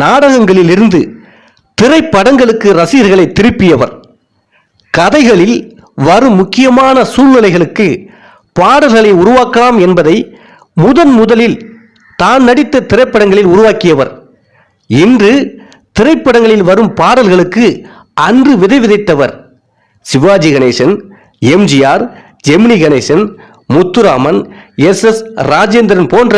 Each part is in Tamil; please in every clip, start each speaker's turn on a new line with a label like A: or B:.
A: நாடகங்களிலிருந்து திரைப்படங்களுக்கு ரசிகர்களை திருப்பியவர். கதைகளில் வரும் முக்கியமான சூழ்நிலைகளுக்கு பாடல்களை உருவாக்கலாம் என்பதை முதன் முதலில் தான் நடித்த திரைப்படங்களில் உருவாக்கியவர். இன்று திரைப்படங்களில் வரும் பாடல்களுக்கு அன்று விதை விதைத்தவர். சிவாஜி கணேசன் எம்ஜிஆர் ஜெமினி கணேசன் முத்துராமன் எஸ் எஸ் ராஜேந்திரன் போன்ற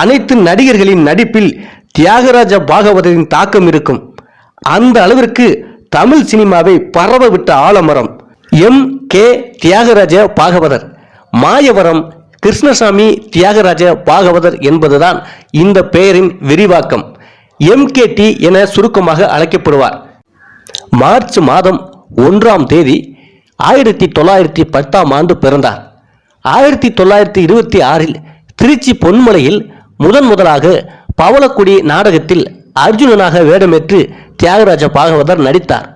A: அனைத்து நடிகர்களின் நடிப்பில் தியாகராஜ பாகவதரின் தாக்கம் இருக்கும். அந்த அளவிற்கு தமிழ் சினிமாவை பரவ விட்ட ஆலமரம். எம். கே. தியாகராஜ பாகவதர். மாயவரம் கிருஷ்ணசாமி தியாகராஜ பாகவதர் என்பதுதான் இந்த பெயரின் விரிவாக்கம். எம்கேடி என சுருக்கமாக அழைக்கப்படுவார். மார்ச் மாதம் ஒன்றாம் தேதி ஆயிரத்தி தொள்ளாயிரத்தி பத்தாம் ஆண்டு பிறந்தார். ஆயிரத்தி தொள்ளாயிரத்தி இருபத்தி ஆறில் திருச்சி பொன்மலையில் முதன் முதலாக பவளக்குடி நாடகத்தில் அர்ஜுனனாக வேடமேற்று தியாகராஜ பாகவதர் நடித்தார்.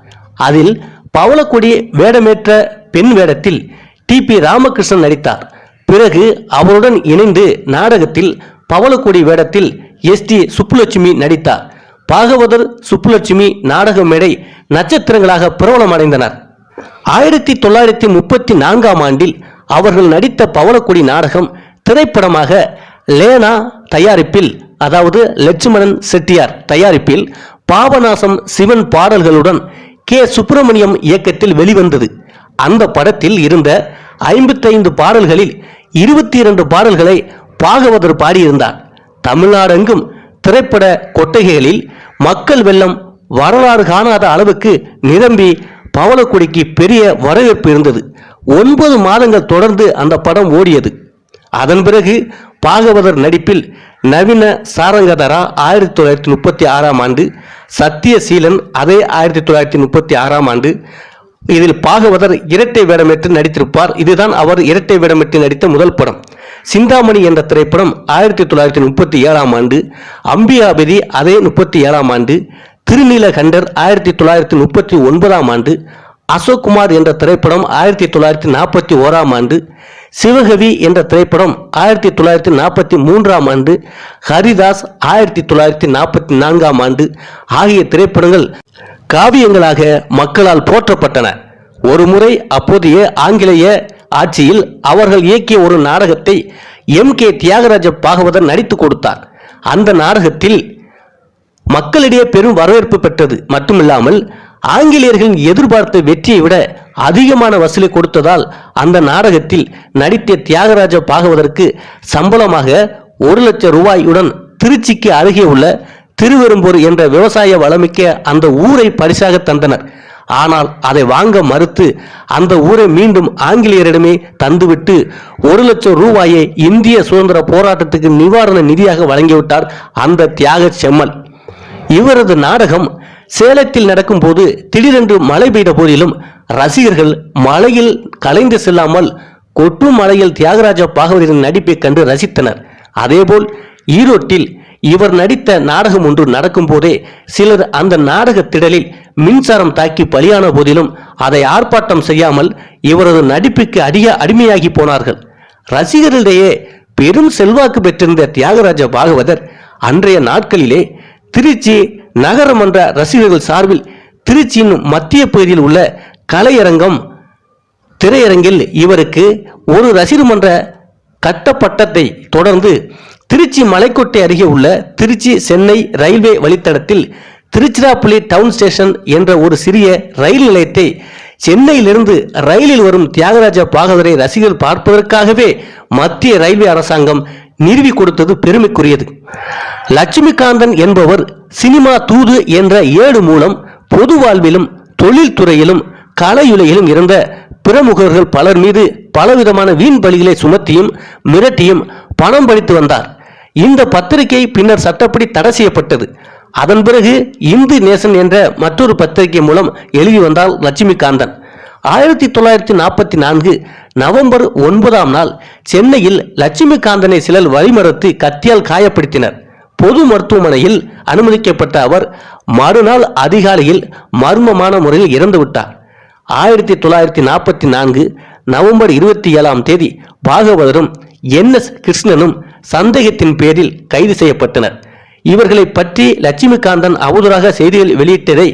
A: அதில் பவளக்குடி வேடமேற்ற பெண் வேடத்தில் டி பி ராமகிருஷ்ணன் நடித்தார். பிறகு அவருடன் இணைந்து நாடகத்தில் பவளக்குடி வேடத்தில் எஸ் டி சுப்புலட்சுமி நடித்தார். பாகவதர் சுப்புலட்சுமி நாடக மேடை நட்சத்திரங்களாக பிரபலமடைந்தனர். ஆயிரத்தி தொள்ளாயிரத்தி முப்பத்தி நான்காம் ஆண்டில் அவர்கள் நடித்த பவளக்குடி நாடகம் திரைப்படமாக லேனா தயாரிப்பில் அதாவது லட்சுமணன் செட்டியார் தயாரிப்பில் பாபநாசம் சிவன் பாடல்களுடன் கே. சுப்பிரமணியம் இயக்கத்தில் வெளிவந்தது. அந்த படத்தில் இருந்த ஐம்பத்தைந்து பாடல்களில் இருபத்தி இரண்டு பாடல்களை பாகவதர் பாடியிருந்தார். தமிழ்நாடெங்கும் திரைப்பட கொட்டகைகளில் மக்கள் வெள்ளம் வரலாறு காணாத அளவுக்கு நிரம்பி பவளக்குடிக்கு பெரிய வரவேற்பு இருந்தது. ஒன்பது மாதங்கள் தொடர்ந்து அந்த படம் ஓடியது. அதன் பிறகு பாகவதர் நடிப்பில் நவீன சாரங்கதரா ஆயிரத்தி தொள்ளாயிரத்தி முப்பத்தி ஆறாம் ஆண்டு சத்தியசீலன் அதே ஆயிரத்தி தொள்ளாயிரத்தி முப்பத்தி ஆறாம் ஆண்டு. இதில் பாகவதர் இரட்டை வேடமேற்று நடித்திருப்பார். இதுதான் அவர் இரட்டை வேடமேற்று நடித்த முதல் படம். சிந்தாமணி என்ற திரைப்படம் ஆயிரத்தி தொள்ளாயிரத்தி முப்பத்தி ஏழாம் ஆண்டு அம்பியாபதி அதே முப்பத்தி ஏழாம் ஆண்டு திருநீலகண்டர் ஆயிரத்தி தொள்ளாயிரத்தி முப்பத்தி ஒன்பதாம் ஆண்டு அசோக் குமார் என்ற திரைப்படம் ஆயிரத்தி தொள்ளாயிரத்தி நாற்பத்தி ஓராம் ஆண்டு சிவகவி என்ற திரைப்படம் ஆயிரத்தி தொள்ளாயிரத்தி நாற்பத்தி மூன்றாம் ஆண்டு ஹரிதாஸ் ஆயிரத்தி தொள்ளாயிரத்தி நாற்பத்தி நான்காம் ஆண்டு ஆகிய திரைப்படங்கள் காவியங்களாக மக்களால் போற்றப்பட்டன. ஒரு முறை அப்போதைய ஆங்கிலேய ஆட்சியில் அவர்கள் இயக்கிய ஒரு நாடகத்தை எம். கே. தியாகராஜ பாகவதர் நடித்து கொடுத்தார். அந்த நாடகத்தில் மக்களிடையே பெரும் வரவேற்பு பெற்றது. மட்டுமில்லாமல் ஆங்கிலேயர்களின் எதிர்பார்த்த வெற்றியை விட அதிகமான வசூலை கொடுத்ததால் அந்த நாடகத்தில் நடித்த தியாகராஜ பாகவதற்கு சம்பளமாக ஒரு லட்சம் ரூபாயுடன் திருச்சிக்கு அருகே உள்ள திருவெரும்பூர் என்ற விவசாய வளமிக்க அந்த ஊரை பரிசாக தந்தனர். ஆனால் அதை வாங்க மறுத்து அந்த ஊரை மீண்டும் ஆங்கிலேயரிடமே தந்துவிட்டு ஒரு லட்சம் ரூபாயை இந்திய சுதந்திர போராட்டத்துக்கு நிவாரண நிதியாக வழங்கிவிட்டார் அந்த தியாக செம்மல். இவரது நாடகம் சேலத்தில் நடக்கும்போது திடீரென்று மழை பெய்த போதிலும் ரசிகர்கள் மழையில் கலைந்து செல்லாமல் கொட்டும் மலையில் தியாகராஜ பாகவதரின் நடிப்பை கண்டு ரசித்தனர். அதேபோல் ஈரோட்டில் இவர் நடித்த நாடகம் ஒன்று நடக்கும் போதே சிலர் அந்த நாடக திடலில் மின்சாரம் தாக்கி பலியான போதிலும் அதை ஆர்ப்பாட்டம் செய்யாமல் இவரது நடிப்புக்கு அதிக அடிமையாகி போனார்கள். ரசிகர்களிடையே பெரும் செல்வாக்கு பெற்றிருந்த தியாகராஜ பாகவதர் அன்றைய நாட்களிலே திருச்சி நகரமன்ற ரசிகர்கள் சார்பில் திருச்சியின் மத்திய பகுதியில் உள்ள கலையரங்கம் திரையரங்கில் இவருக்கு ஒரு ரசிகர் மன்ற கட்டப்பட்டதை தொடர்ந்து திருச்சி மலைக்கோட்டை அருகே உள்ள திருச்சி சென்னை ரயில்வே வழித்தடத்தில் திருச்சிராப்பள்ளி டவுன் ஸ்டேஷன் என்ற ஒரு சிறிய ரயில் நிலையத்தை சென்னையிலிருந்து ரயிலில் வரும் தியாகராஜ பாகதரை ரசிகர்கள் பார்ப்பதற்காகவே மத்திய ரயில்வே அரசாங்கம் நிறுவி கொடுத்தது பெருமைக்குரியது. லட்சுமிகாந்தன் என்பவர் சினிமா தூது என்ற ஏடு மூலம் பொது வாழ்விலும் தொழில்துறையிலும் கலையுலையிலும் இருந்த பிரமுகர்கள் பலர் மீது பலவிதமான வீண் பலிகளை சுமத்தியும் மிரட்டியும் பணம் படித்து வந்தார். இந்த பத்திரிகை பின்னர் சட்டப்படி தடை செய்யப்பட்டது. அதன் பிறகு இந்து நேசன் என்ற மற்றொரு பத்திரிகை மூலம் எழுதி வந்தார் லட்சுமிகாந்தன். ஆயிரத்தி தொள்ளாயிரத்தி நாற்பத்தி நான்கு நவம்பர் ஒன்பதாம் நாள் சென்னையில் லட்சுமிகாந்தனை சிலர் வழிமறுத்து கத்தியால் காயப்படுத்தினர். பொது மருத்துவமனையில் அனுமதிக்கப்பட்ட அவர் மறுநாள் அதிகாலையில் மர்மமான முறையில் இறந்துவிட்டார் ஆயிரத்தி தொள்ளாயிரத்தி நாற்பத்தி நான்கு நவம்பர் இருபத்தி ஏழாம் தேதி பாகவதரும் என் எஸ் கிருஷ்ணனும் சந்தேகத்தின் பேரில் கைது செய்யப்பட்டனர். இவர்களை பற்றி லட்சுமிகாந்தன் அவதூறாக செய்திகள் வெளியிட்டதை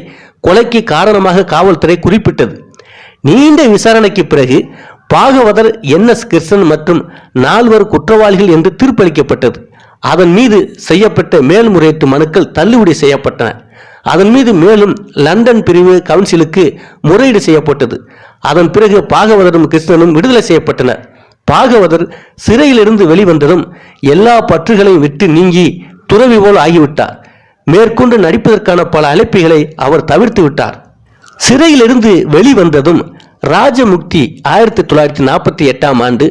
A: கொலைக்கு காரணமாக காவல்துறை குறிப்பிட்டது. நீண்ட விசாரணைக்கு பிறகு பாகவதர் என் எஸ் கிருஷ்ணன் மற்றும் நால்வர் குற்றவாளிகள் என்று தீர்ப்பளிக்கப்பட்டது. அதன் மீது செய்யப்பட்ட மேல்முறையீட்டு மனுக்கள் தள்ளுபடி செய்யப்பட்டன. அதன் மீது மேலும் லண்டன் பிரிவு கவுன்சிலுக்கு முறையீடு செய்யப்பட்டது. அதன் பிறகு பாகவதரும் கிருஷ்ணனும் விடுதலை செய்யப்பட்டனர். பாகவதர் சிறையிலிருந்து வெளிவந்ததும் எல்லா பற்றுகளையும் விட்டு நீங்கி துறவி போல் ஆகிவிட்டார். மேற்கொண்டு நடிப்பதற்கான பல அழைப்புகளை அவர் தவிர்த்து விட்டார். சிறையிலிருந்து வெளிவந்ததும் ராஜமுக்தி ஆயிரத்தி தொள்ளாயிரத்தி நாற்பத்தி எட்டாம் ஆண்டு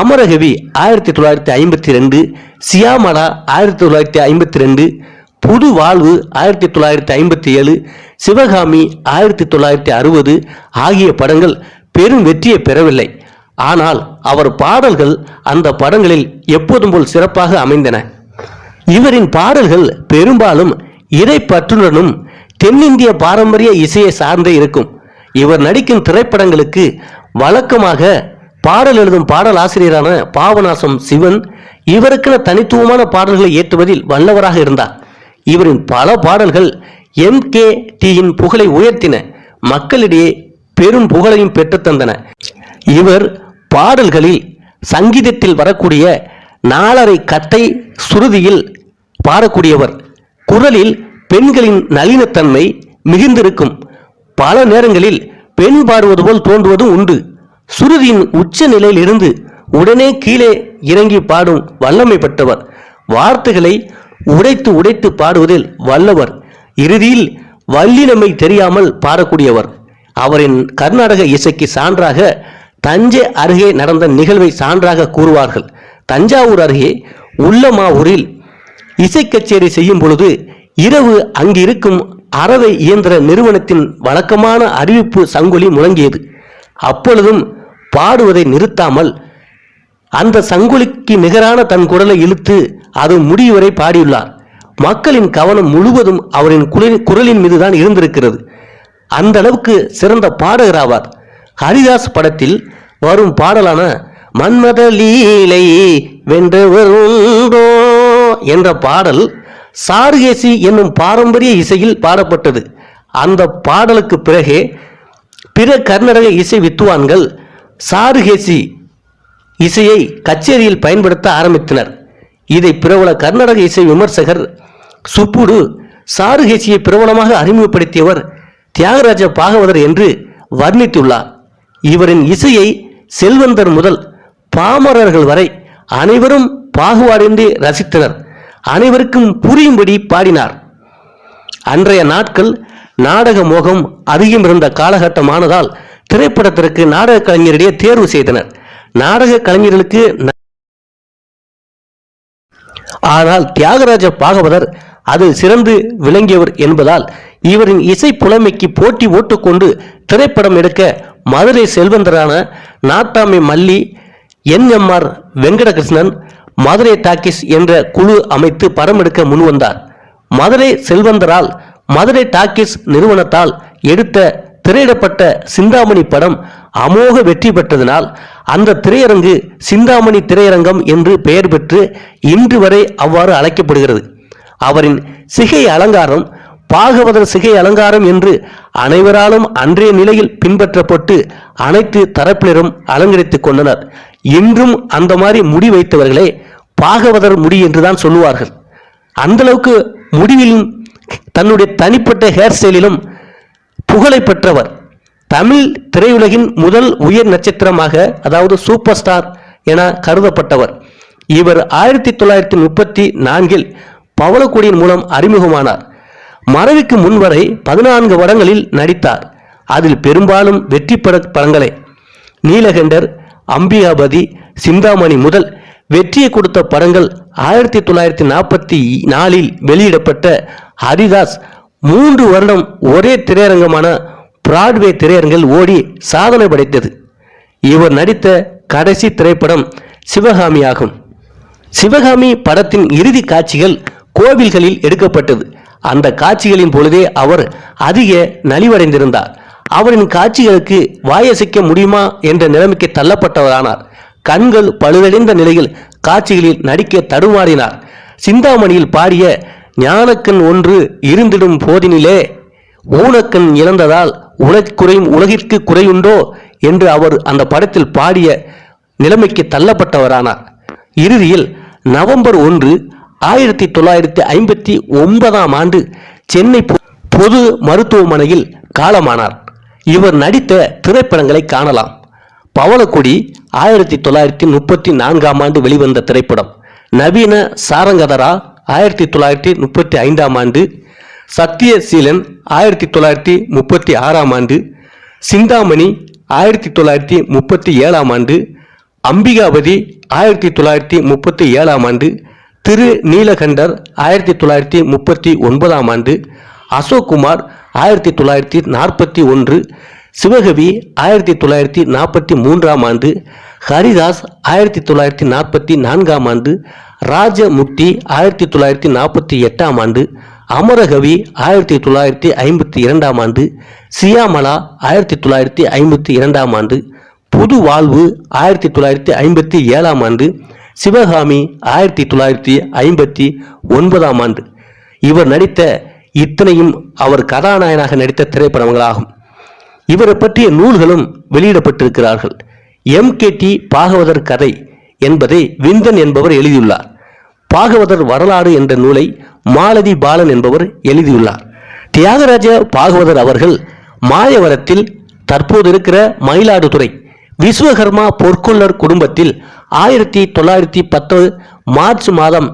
A: அமரகவி ஆயிரத்தி தொள்ளாயிரத்தி ஐம்பத்தி ரெண்டு சியாமலா ஆயிரத்தி தொள்ளாயிரத்தி ஐம்பத்தி ரெண்டு புது வாழ்வு ஆயிரத்தி தொள்ளாயிரத்தி ஐம்பத்தி ஏழு சிவகாமி ஆயிரத்தி தொள்ளாயிரத்தி அறுபது ஆகிய படங்கள் பெரும் வெற்றியை பெறவில்லை. ஆனால் அவர் பாடல்கள் அந்த படங்களில் எப்போதும் போல் சிறப்பாக அமைந்தன. இவரின் பாடல்கள் பெரும்பாலும் இறைப்பற்றுடனும் தென்னிந்திய பாரம்பரிய இசையை சார்ந்தே இருக்கும். இவர் நடிக்கும் திரைப்படங்களுக்கு வழக்கமாக பாடல் எழுதும் பாடல் ஆசிரியரான பாவநாசம் சிவன் இவருக்கென தனித்துவமான பாடல்களை ஏற்றுவதில் வல்லவராக இருந்தார். இவரின் பல பாடல்கள் எம் கே டியின் புகழை உயர்த்தின. மக்களிடையே பெரும் புகழையும் பெற்றுத்தந்தன. இவர் பாடல்களில் சங்கீதத்தில் வரக்கூடிய நாலரை கட்டை சுருதியில் பாடக்கூடியவர். குரலில் பெண்களின் நளினத்தன்மை மிகுந்திருக்கும். பல நேரங்களில் பெண் பாடுவது போல் தோன்றுவதும் உண்டு. சுருதியின் உச்ச நிலையிலிருந்து உடனே கீழே இறங்கி பாடும் வல்லமை பெற்றவர். வார்த்தைகளை உடைத்து உடைத்து பாடுவதில் வல்லவர். இறுதியில் வல்லினமை தெரியாமல் பாடக்கூடியவர். அவரின் கர்நாடக இசைக்கு சான்றாக தஞ்சை அருகே நடந்த நிகழ்வை சான்றாக கூறுவார்கள். தஞ்சாவூர் அருகே உள்ளமாவூரில் இசை கச்சேரி செய்யும் பொழுது இரவு அங்கிருக்கும் அறவை இயந்திர நிறுவனத்தின் வழக்கமான அறிவிப்பு சங்கொலி முழங்கியது. அப்பொழுதும் பாடுவதை நிறுத்தாமல் அந்த சங்குலிக்கு நிகரான தன் குரலை இழுத்து அது முடிவரை பாடியுள்ளார். மக்களின் கவனம் முழுவதும் அவரின் குரலின் குரலின் மீதுதான் இருந்திருக்கிறது. அந்த அளவுக்கு சிறந்த பாடகராவார் ஹரிதாஸ் படத்தில் வரும் பாடலான மன்மத லீலை வென்றவர் என்ற பாடல் சாருகேசி என்னும் பாரம்பரிய இசையில் பாடப்பட்டது. அந்த பாடலுக்கு பிறகே பிற கர்நாடக இசை வித்துவான்கள் சாருகேசி இசையை கச்சேரியில் பயன்படுத்த ஆரம்பித்தனர். இதை பிரபல கர்நாடக இசை விமர்சகர் சுப்புடு சாருகேசியை பிரபலமாக அறிமுகப்படுத்தியவர் தியாகராஜ பாகவதர் என்று வர்ணித்துள்ளார். இவரின் இசையை செல்வந்தர் முதல் பாமரர்கள் வரை அனைவரும் பாகுபாடின்றி ரசித்தனர். அனைவருக்கும் புரியும்படி பாடினார். அன்றைய நாட்கள் நாடக மோகம் அதிகம் இருந்த காலகட்டமானதால் திரைப்படத்திற்கு நாடக கலைஞரிடையே தேர்வு செய்தனர். நாடக கலைஞர்களுக்கு ஆனால் தியாகராஜ பாகவதர் அதில் சிறந்து விளங்கியவர் என்பதால் இவரின் இசை புலமைக்கு போட்டி ஓட்டுக்கொண்டு திரைப்படம் எடுக்க மதுரை செல்வந்தரான நாட்டாமை மல்லி N M R Venkatakrishnan Madurai talkies என்ற குழு அமைத்து படம் எடுக்க முன்வந்தார் மதுரை செல்வந்தரால் மதுரை டாக்கிஸ் நிறுவனத்தால் எடுத்த திரையிடப்பட்ட சிந்தாமணி படம் அமோக வெற்றி பெற்றதனால் அந்த திரையரங்கு சிந்தாமணி திரையரங்கம் என்று பெயர் பெற்று இன்று வரை அவ்வாறு அழைக்கப்படுகிறது. அவரின் சிகை அலங்காரம் பாகவதர் சிகை அலங்காரம் என்று அனைவராலும் அன்றைய நிலையில் பின்பற்றப்பட்டு அனைத்து தரப்பினரும் அலங்கரித்துக் கொண்டனர். இன்றும் அந்த மாதிரி முடி வைத்தவர்களே பாகவதர் முடி என்றுதான் சொல்லுவார்கள். அந்த அளவுக்கு முடிவிலும் தன்னுடைய தனிப்பட்ட ஹேர் ஸ்டைலிலும் புகழை பெற்றவர். தமிழ் திரையுலகின் முதல் உயர் நட்சத்திரமாக அதாவது சூப்பர் ஸ்டார் என கருதப்பட்டவர். இவர் ஆயிரத்தி தொள்ளாயிரத்தி முப்பத்தி நான்கில் பவளக்கொடியின் மூலம் அறிமுகமானார். மறைவுக்கு முன்வரை பதினான்கு வடங்களில் நடித்தார். அதில் பெரும்பாலும் வெற்றி பட படங்களே. நீலகண்டர் அம்பிகாபதி சிந்தாமணி முதல் வெற்றியை கொடுத்த படங்கள் ஆயிரத்தி தொள்ளாயிரத்தி நாற்பத்தி நாலில் வெளியிடப்பட்ட ஹரிதாஸ் மூன்று வருடம் ஒரே திரையரங்கமான பிராட்வே திரையரங்கில் ஓடி சாதனை படைத்தது. இவர் நடித்த கடைசி திரைப்படம் சிவகாமி ஆகும் சிவகாமி படத்தின் இறுதி காட்சிகள் கோவில்களில் எடுக்கப்பட்டது. அந்த காட்சிகளின் பொழுதே அவர் அதிக நலிவடைந்திருந்தார். அவரின் காட்சிகளுக்கு வாயசைக்க முடியுமா என்ற நிலைமைக்கு தள்ளப்பட்டவரானார். கண்கள் பழுதடைந்த நிலையில் காட்சிகளில் நடிக்க தடுமாறினார். சிந்தாமணியில் பாடிய ஞானக்கண் ஒன்று இருந்திடும் போதினிலே ஊனக்கண் இழந்ததால் உலகுறையும் உலகிற்கு குறையுண்டோ? என்று அவர் அந்த படத்தில் பாடிய நிலைமைக்கு தள்ளப்பட்டவரானார். இறுதியில் நவம்பர் ஒன்று ஆயிரத்தி தொள்ளாயிரத்தி ஐம்பத்தி ஒன்பதாம் ஆண்டு சென்னை பொ- பொது மருத்துவமனையில் காலமானார். இவர் நடித்த திரைப்படங்களை காணலாம். பவளக்குடி ஆயிரத்தி தொள்ளாயிரத்தி முப்பத்தி நான்காம் ஆண்டு வெளிவந்த திரைப்படம். நவீன சாரங்கதரா ஆயிரத்தி தொள்ளாயிரத்தி முப்பத்தி ஐந்தாம் ஆண்டு. சத்தியசீலன் ஆயிரத்தி தொள்ளாயிரத்தி முப்பத்தி ஆறாம் ஆண்டு. சிந்தாமணி ஆயிரத்தி தொள்ளாயிரத்தி முப்பத்தி ஏழாம் ஆண்டு. அம்பிகாபதி ஆயிரத்தி தொள்ளாயிரத்தி முப்பத்தி ஏழாம் ஆண்டு. திரு நீலகண்டர் ஆயிரத்தி தொள்ளாயிரத்தி முப்பத்தி ஒன்பதாம் ஆண்டு. அசோக்குமார் ஆயிரத்தி தொள்ளாயிரத்தி நாற்பத்தி ஒன்று சிவகவி ஆயிரத்தி தொள்ளாயிரத்தி நாற்பத்தி மூன்றாம் ஆண்டு ஹரிதாஸ் ஆயிரத்தி தொள்ளாயிரத்தி நாற்பத்தி நான்காம் ஆண்டு ராஜமுக்தி ஆயிரத்தி தொள்ளாயிரத்தி நாற்பத்தி எட்டாம் ஆண்டு அமரகவி ஆயிரத்தி தொள்ளாயிரத்தி ஐம்பத்தி இரண்டாம் ஆண்டு சியாமலா ஆயிரத்தி தொள்ளாயிரத்தி ஐம்பத்தி இரண்டாம் ஆண்டு புது வாழ்வு ஆயிரத்தி தொள்ளாயிரத்தி ஐம்பத்தி ஏழாம் ஆண்டு சிவகாமி ஆயிரத்தி தொள்ளாயிரத்தி ஐம்பத்தி ஒன்பதாம் ஆண்டு. இவர் நடித்த இத்தனையும் அவர் கதாநாயகனாக நடித்த திரைப்படங்களாகும். இவரை பற்றிய நூல்களும் வெளியிடப்பட்டிருக்கிறார்கள். எம். கே. டி. பாகவதர் கதை என்பதை விந்தன் என்பவர் எழுதியுள்ளார். பாகவதர் வரலாறு என்ற நூலை மாலதி பாலன் என்பவர் எழுதியுள்ளார். தியாகராஜ பாகவதர் அவர்கள் மாயவரத்தில் தற்போது இருக்கிற மயிலாடுதுறை விஸ்வகர்மா பொற்கொள்ளர் குடும்பத்தில் ஆயிரத்தி தொள்ளாயிரத்தி பத்து மார்ச் மாதம்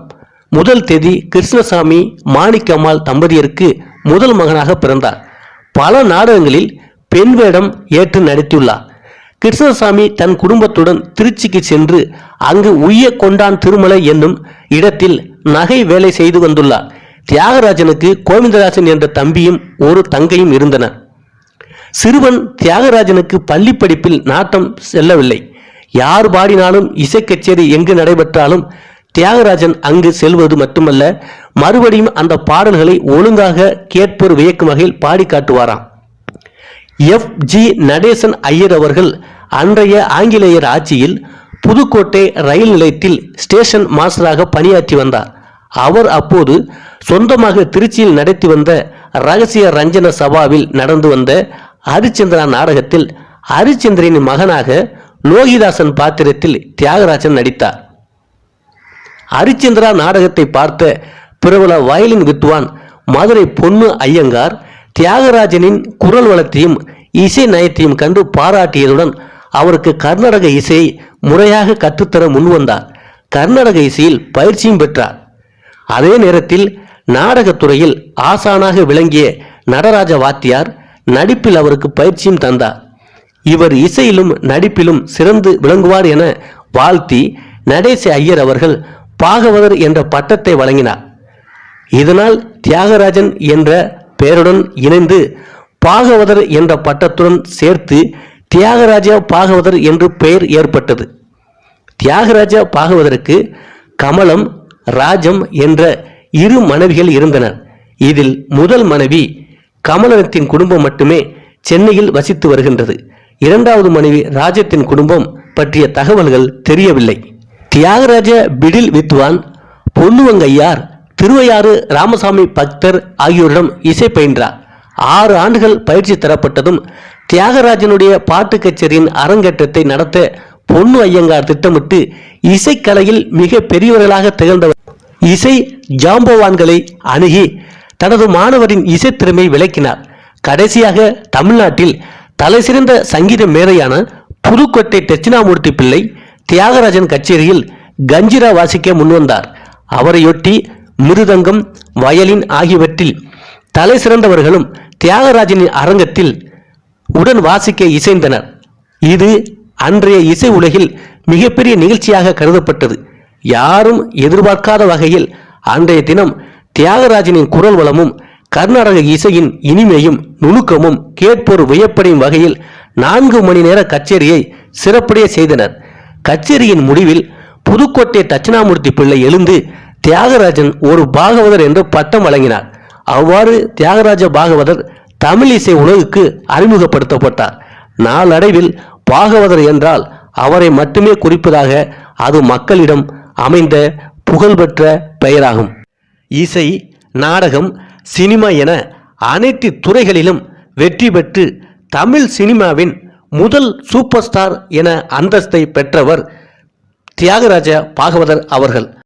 A: முதல் தேதி கிருஷ்ணசாமி மாணிக்கம்மாள் தம்பதியருக்கு முதல் மகனாக பிறந்தார். பல நாடகங்களில் பெண் வேடம் ஏற்று நடித்துள்ளார். கிருஷ்ணசாமி தன் குடும்பத்துடன் திருச்சிக்கு சென்று அங்கு உய்ய கொண்டான் திருமலை என்னும் இடத்தில் நகை வேலை செய்து வந்துள்ளார். தியாகராஜனுக்கு கோவிந்தராஜன் என்ற தம்பியும் ஒரு தங்கையும் இருந்தனர். சிறுவன் தியாகராஜனுக்கு பள்ளி படிப்பில் நாட்டம் செல்லவில்லை. யார் பாடினாலும் இசை கச்சேரி எங்கு நடைபெற்றாலும் தியாகராஜன் அங்கு செல்வது மட்டுமல்ல மறுபடியும் அந்த பாடல்களை ஒழுங்காக கேட்போர் வியக்கும் வகையில் பாடி காட்டுவாராம். எஃப். ஜி. நடேசன் ஐயர் அவர்கள் அன்றைய ஆங்கிலேயர் ஆட்சியில் புதுக்கோட்டை ரயில் நிலையத்தில் ஸ்டேஷன் மாஸ்டராக பணியாற்றி வந்தார். அவர் அப்போது சொந்தமாக திருச்சியில் நடத்தி வந்த ரகசிய ரஞ்சன சபாவில் நடந்து வந்த ஹரிச்சந்திரா நாடகத்தில் ஹரிச்சந்திரனின் மகனாக லோகிதாசன் பாத்திரத்தில் தியாகராஜன் நடித்தார். ஹரிச்சந்திரா நாடகத்தை பார்த்த பிரபல வயலின் வித்வான் மதுரை பொன்னு ஐயங்கார் தியாகராஜனின் குரல் வளத்தையும் இசை நயத்தையும் கண்டு பாராட்டியதுடன் அவருக்கு கர்நாடக இசையை முறையாக கற்றுத்தர முன்வந்தார். கர்நாடக இசையில் பயிற்சியும் பெற்றார். அதே நேரத்தில் நாடகத்துறையில் ஆசானாக விளங்கிய நடராஜ வாத்தியார் நடிப்பில் அவருக்கு பயிற்சியும் தந்தார். இவர் இசையிலும் நடிப்பிலும் சிறந்து விளங்குவார் என வாழ்த்தி நடேச ஐயர் அவர்கள் பாகவதர் என்ற பட்டத்தை வழங்கினார். இதனால் தியாகராஜன் என்ற பெயருடன் இணைந்து பாகவதர் என்ற பட்டத்துடன் சேர்த்து தியாகராஜ பாகவதர் என்று பெயர் ஏற்பட்டது. தியாகராஜ பாகவதருக்கு கமலம் ராஜம் என்ற இரு மனைவிகள் இருந்தனர். இதில் முதல் மனைவி கமலனத்தின் குடும்பம் மட்டுமே சென்னையில் வசித்து வருகின்றது. இரண்டாவது மனைவி ராஜத்தின் குடும்பம் பற்றிய தகவல்கள் தெரியவில்லை. தியாகராஜ பிடில் வித்வான் பொன்னுவங்கையார் திருவையாறு ராமசாமி பக்தர் ஆகியோரிடம் இசை பயின்றார். ஆறு ஆண்டுகள் பயிற்சி தரப்பட்டதும் தியாகராஜனுடைய பாட்டு கச்சேரியின் அரங்கேற்றத்தை நடத்த பொன்னு ஐயங்கார் திட்டமிட்டு இசைக்கலையில் மிக பெரியவர்களாக திகழ்ந்தவர். இசை ஜாம்பவான்களை அணுகி தனது மாணவரின் இசைத்திறமை விளக்கினார். கடைசியாக தமிழ்நாட்டில் தலைசிறந்த சங்கீத மேதையான புதுக்கோட்டை தட்சிணாமூர்த்தி பிள்ளை தியாகராஜன் கச்சேரியில் கஞ்சிரா வாசிக்க முன்வந்தார். அவரையொட்டி மிருதங்கம் வயலின் ஆகியவற்றில் தலை சிறந்தவர்களும் தியாகராஜனின் அரங்கத்தில் உடன் வாசிக்க இசைந்தனர். இது அன்றைய இசை உலகில் மிகப்பெரிய நிகழ்ச்சியாக கருதப்பட்டது. யாரும் எதிர்பார்க்காத வகையில் அன்றைய தினம் தியாகராஜனின் குரல் வளமும் கர்நாடக இசையின் இனிமையும் நுணுக்கமும் கேட்போர் வியப்படையும் வகையில் நான்கு மணி நேர கச்சேரியை சிறப்புடைய செய்தனர். கச்சேரியின் முடிவில் புதுக்கோட்டை தட்சிணாமூர்த்தி பிள்ளை எழுந்து தியாகராஜன் ஒரு பாகவதர் என்று பட்டம் வழங்கினார். அவ்வாறு தியாகராஜ பாகவதர் தமிழ் இசை உலகுக்கு அறிமுகப்படுத்தப்பட்டார். நாளடைவில் பாகவதர் என்றால் அவரை மட்டுமே குறிப்பதாக அது மக்களிடம் அமைந்த புகழ்பெற்ற பெயராகும். இசை நாடகம் சினிமா என அனைத்து துறைகளிலும் வெற்றி பெற்று தமிழ் சினிமாவின் முதல் சூப்பர் ஸ்டார் என அந்தஸ்தை பெற்றவர் தியாகராஜ பாகவதர் அவர்கள்.